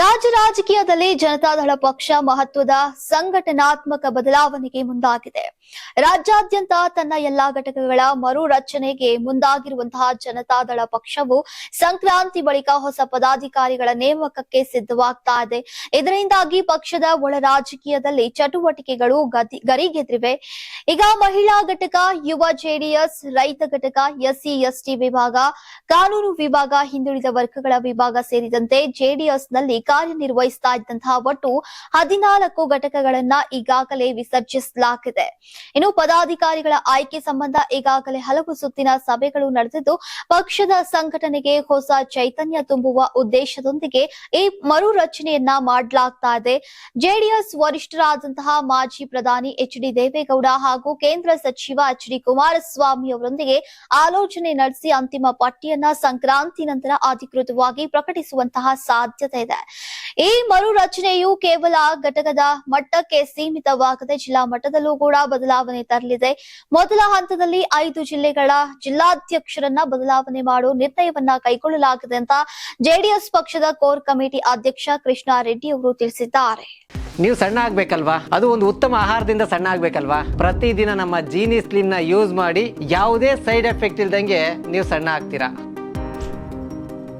ರಾಜ್ಯ ರಾಜಕೀಯದಲ್ಲಿ ಜನತಾದಳ ಪಕ್ಷ ಮಹತ್ವದ ಸಂಘಟನಾತ್ಮಕ ಬದಲಾವಣೆಗೆ ಮುಂದಾಗಿದೆ. ರಾಜ್ಯಾದ್ಯಂತ ತನ್ನ ಎಲ್ಲಾ ಘಟಕಗಳ ಮರು ರಚನೆಗೆ ಮುಂದಾಗಿರುವಂತಹ ಜನತಾದಳ ಪಕ್ಷವು ಸಂಕ್ರಾಂತಿ ಬಳಿಕ ಹೊಸ ಪದಾಧಿಕಾರಿಗಳ ನೇಮಕಕ್ಕೆ ಸಿದ್ಧವಾಗ್ತಾ ಇದೆ. ಇದರಿಂದಾಗಿ ಪಕ್ಷದ ಒಳ ರಾಜಕೀಯದಲ್ಲಿ ಚಟುವಟಿಕೆಗಳು ಗರಿಗೆದ್ರಿವೆ. ಈಗ ಮಹಿಳಾ ಘಟಕ, ಯುವ ಜೆಡಿಎಸ್, ರೈತ ಘಟಕ, ಎಸ್ಸಿ, ಎಸ್ಟಿ ವಿಭಾಗ, ಕಾನೂನು ವಿಭಾಗ, ಹಿಂದುಳಿದ ವರ್ಗಗಳ ವಿಭಾಗ ಸೇರಿದಂತೆ ಜೆಡಿಎಸ್ನಲ್ಲಿ ಕಾರ್ಯನಿರ್ವಹಿಸ್ತಾ ಇದ್ದಂತಹ ಒಟ್ಟು ಹದಿನಾಲ್ಕು ಘಟಕಗಳನ್ನ ಈಗಾಗಲೇ ವಿಸರ್ಜಿಸಲಾಗಿದೆ. ಇನ್ನು ಪದಾಧಿಕಾರಿಗಳ ಆಯ್ಕೆ ಸಂಬಂಧ ಈಗಾಗಲೇ ಹಲವು ಸುತ್ತಿನ ಸಭೆಗಳು ನಡೆದಿದ್ದು, ಪಕ್ಷದ ಸಂಘಟನೆಗೆ ಹೊಸ ಚೈತನ್ಯ ತುಂಬುವ ಉದ್ದೇಶದೊಂದಿಗೆ ಈ ಮರು ರಚನೆಯನ್ನ ಮಾಡಲಾಗ್ತಾ ಇದೆ. ಜೆಡಿಎಸ್ ವರಿಷ್ಠರಾದಂತಹ ಮಾಜಿ ಪ್ರಧಾನಿ ಎಚ್ ಡಿ ದೇವೇಗೌಡ ಹಾಗೂ ಕೇಂದ್ರ ಸಚಿವ ಎಚ್ ಡಿ ಕುಮಾರಸ್ವಾಮಿ ಅವರೊಂದಿಗೆ ಆಲೋಚನೆ ನಡೆಸಿ ಅಂತಿಮ ಪಟ್ಟಿಯನ್ನ ಸಂಕ್ರಾಂತಿ ನಂತರ ಅಧಿಕೃತವಾಗಿ ಪ್ರಕಟಿಸುವಂತಹ ಸಾಧ್ಯತೆ ಇದೆ. ಈ ಮರು ರಚನೆಯು ಕೇವಲ ಘಟಕದ ಮಟ್ಟಕ್ಕೆ ಸೀಮಿತವಾಗದೆ ಜಿಲ್ಲಾ ಮಟ್ಟದಲ್ಲೂ ಕೂಡ ಬದಲಾವಣೆ ತರಲಿದೆ. ಮೊದಲ ಹಂತದಲ್ಲಿ ಐದು ಜಿಲ್ಲೆಗಳ ಜಿಲ್ಲಾಧ್ಯಕ್ಷರನ್ನ ಬದಲಾವಣೆ ಮಾಡುವ ನಿರ್ಣಯವನ್ನ ಕೈಗೊಳ್ಳಲಾಗಿದೆ ಅಂತ ಜೆಡಿಎಸ್ ಪಕ್ಷದ ಕೋರ್ ಕಮಿಟಿ ಅಧ್ಯಕ್ಷ ಕೃಷ್ಣ ರೆಡ್ಡಿ ಅವರು ತಿಳಿಸಿದ್ದಾರೆ. ನೀವು ಸಣ್ಣ ಆಗ್ಬೇಕಲ್ವಾ? ಅದು ಒಂದು ಉತ್ತಮ ಆಹಾರದಿಂದ ಸಣ್ಣ ಆಗ್ಬೇಕಲ್ವಾ? ಪ್ರತಿದಿನ ನಮ್ಮ ಜೀನಿ ಸ್ಲಿಮ್ನ ಯೂಸ್ ಮಾಡಿ ಯಾವುದೇ ಸೈಡ್ ಎಫೆಕ್ಟ್ ಇಲ್ದಂಗೆ ನೀವು ಸಣ್ಣ ಆಗ್ತೀರಾ?